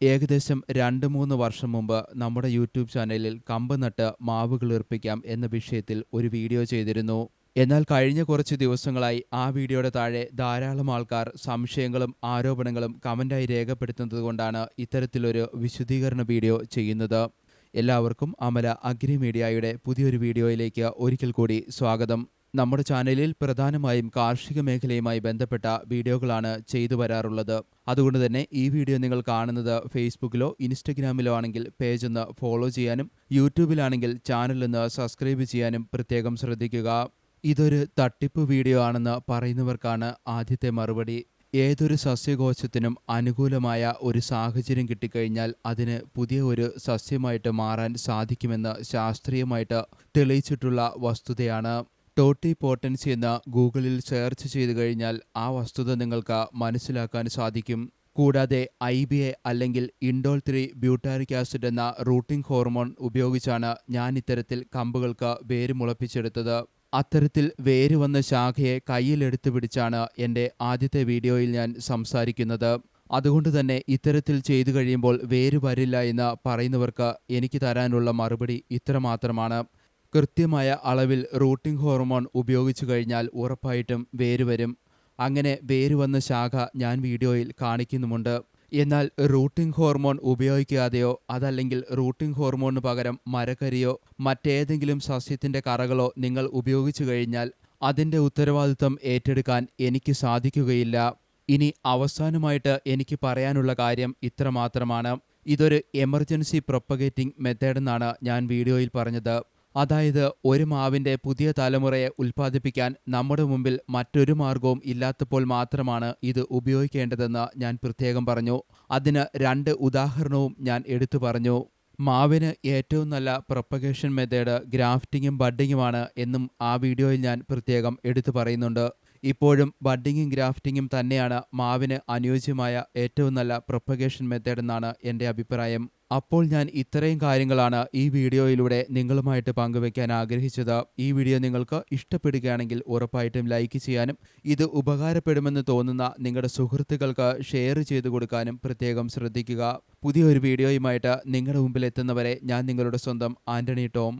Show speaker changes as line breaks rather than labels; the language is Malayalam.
ഏകദേശം രണ്ട് മൂന്ന് വർഷം മുമ്പ് നമ്മുടെ യൂട്യൂബ് ചാനലിൽ കമ്പ് നട്ട് മാവ് കിളിർപ്പിക്കാം എന്ന വിഷയത്തിൽ ഒരു വീഡിയോ ചെയ്തിരുന്നു. എന്നാൽ കഴിഞ്ഞ കുറച്ച് ദിവസങ്ങളായി ആ വീഡിയോയുടെ താഴെ ധാരാളം ആൾക്കാർ സംശയങ്ങളും ആരോപണങ്ങളും കമന്റായി രേഖപ്പെടുത്തുന്നത് കൊണ്ടാണ് ഇത്തരത്തിലൊരു വിശദീകരണ വീഡിയോ ചെയ്യുന്നത്. എല്ലാവർക്കും അമല അഗ്രി മീഡിയയുടെ പുതിയൊരു വീഡിയോയിലേക്ക് ഒരിക്കൽ കൂടി സ്വാഗതം. നമ്മുടെ ചാനലിൽ പ്രധാനമായും കാർഷിക മേഖലയുമായി ബന്ധപ്പെട്ട വീഡിയോകളാണ് ചെയ്തു വരാറുള്ളത്. അതുകൊണ്ട് തന്നെ ഈ വീഡിയോ നിങ്ങൾ കാണുന്നത് ഫേസ്ബുക്കിലോ ഇൻസ്റ്റഗ്രാമിലോ ആണെങ്കിൽ പേജ് ഒന്ന് ഫോളോ ചെയ്യാനും യൂട്യൂബിലാണെങ്കിൽ ചാനൽ ഒന്ന് സബ്സ്ക്രൈബ് ചെയ്യാനും പ്രത്യേകം ശ്രദ്ധിക്കുക. ഇതൊരു തട്ടിപ്പ് വീഡിയോ ആണെന്ന് പറയുന്നവർക്കാണ് ആദ്യത്തെ മറുപടി. ഏതൊരു സസ്യകോശത്തിനും അനുകൂലമായ ഒരു സാഹചര്യം കിട്ടിക്കഴിഞ്ഞാൽ അതിന് പുതിയ ഒരു സസ്യമായിട്ട് മാറാൻ സാധിക്കുമെന്ന് ശാസ്ത്രീയമായിട്ട് തെളിയിച്ചിട്ടുള്ള വസ്തുതയാണ്. ടോട്ടി പോട്ടൻസി എന്ന ഗൂഗിളിൽ സെർച്ച് ചെയ്തു കഴിഞ്ഞാൽ ആ വസ്തുത നിങ്ങൾക്ക് മനസ്സിലാക്കാൻ സാധിക്കും. കൂടാതെ ഐ ബി എ അല്ലെങ്കിൽ ഇൻഡോൾ ത്രീ ബ്യൂട്ടാരിക് ആസിഡ് എന്ന റൂട്ടിംഗ് ഹോർമോൺ ഉപയോഗിച്ചാണ് ഞാൻ ഇത്തരത്തിൽ കമ്പുകൾക്ക് വേര് മുളപ്പിച്ചെടുത്തത്. അത്തരത്തിൽ വേര് വന്ന ശാഖയെ കയ്യിലെടുത്തു പിടിച്ചാണ് എന്റെ ആദ്യത്തെ വീഡിയോയിൽ ഞാൻ സംസാരിക്കുന്നത്. അതുകൊണ്ട് തന്നെ ഇത്തരത്തിൽ ചെയ്തു കഴിയുമ്പോൾ വേര് വരില്ല എന്ന് പറയുന്നവർക്ക് എനിക്ക് തരാനുള്ള മറുപടി ഇത്രമാത്രമാണ്. കൃത്യമായ അളവിൽ റൂട്ടിംഗ് ഹോർമോൺ ഉപയോഗിച്ചു കഴിഞ്ഞാൽ ഉറപ്പായിട്ടും വേരുവരും അങ്ങനെ വേര് വന്ന ശാഖ ഞാൻ വീഡിയോയിൽ കാണിക്കുന്നുമുണ്ട്. എന്നാൽ റൂട്ടിംഗ് ഹോർമോൺ ഉപയോഗിക്കാതെയോ അതല്ലെങ്കിൽ റൂട്ടിംഗ് ഹോർമോണിന് പകരം മരക്കരിയോ മറ്റേതെങ്കിലും സസ്യത്തിന്റെ കറകളോ നിങ്ങൾ ഉപയോഗിച്ചു കഴിഞ്ഞാൽ അതിന്റെ ഉത്തരവാദിത്വം ഏറ്റെടുക്കാൻ എനിക്ക് സാധിക്കുകയില്ല. ഇനി അവസാനമായിട്ട് എനിക്ക് പറയാനുള്ള കാര്യം ഇത്രമാത്രമാണ്. ഇതൊരു എമർജൻസി പ്രൊപ്പഗേറ്റിംഗ് മെത്തേഡ് എന്നാണ് ഞാൻ വീഡിയോയിൽ പറഞ്ഞത്. അതായത് ഒരു മാവിന്റെ പുതിയ തലമുറയെ ഉൽപ്പാദിപ്പിക്കാൻ നമ്മുടെ മുമ്പിൽ മറ്റൊരു മാർഗവും ഇല്ലാത്തപ്പോൾ മാത്രമാണ് ഇത് ഉപയോഗിക്കേണ്ടതെന്ന് ഞാൻ പ്രത്യേകം പറഞ്ഞു. അതിന് രണ്ട് ഉദാഹരണവും ഞാൻ എടുത്തു പറഞ്ഞു. മാവിന് ഏറ്റവും നല്ല പ്രൊപ്പഗേഷൻ മെത്തേഡ് ഗ്രാഫ്റ്റിങ്ങും ബഡ്ഡിങ്ങുമാണ് എന്നും ആ വീഡിയോയിൽ ഞാൻ പ്രത്യേകം എടുത്തു പറയുന്നുണ്ട്. ഇപ്പോഴും ബഡ്ഡിങ്ങും ഗ്രാഫ്റ്റിങ്ങും തന്നെയാണ് മാവിന് അനുയോജ്യമായ ഏറ്റവും നല്ല പ്രൊപ്പഗേഷൻ മെത്തേഡ് എന്നാണ് എന്റെ അഭിപ്രായം. അപ്പോൾ ഞാൻ ഇത്രയും കാര്യങ്ങളാണ് ഈ വീഡിയോയിലൂടെ നിങ്ങളുമായിട്ട് പങ്കുവയ്ക്കാൻ ആഗ്രഹിച്ചത്. ഈ വീഡിയോ നിങ്ങൾക്ക് ഇഷ്ടപ്പെടുകയാണെങ്കിൽ ഉറപ്പായിട്ടും ലൈക്ക് ചെയ്യാനും ഇത് ഉപകാരപ്പെടുമെന്ന് തോന്നുന്ന നിങ്ങളുടെ സുഹൃത്തുക്കൾക്ക് ഷെയർ ചെയ്തു കൊടുക്കാനും പ്രത്യേകം ശ്രദ്ധിക്കുക. പുതിയൊരു വീഡിയോയുമായിട്ട് നിങ്ങളുടെ മുമ്പിൽ എത്തുന്നവരെ ഞാൻ നിങ്ങളുടെ സ്വന്തം ആന്റണി ടോം.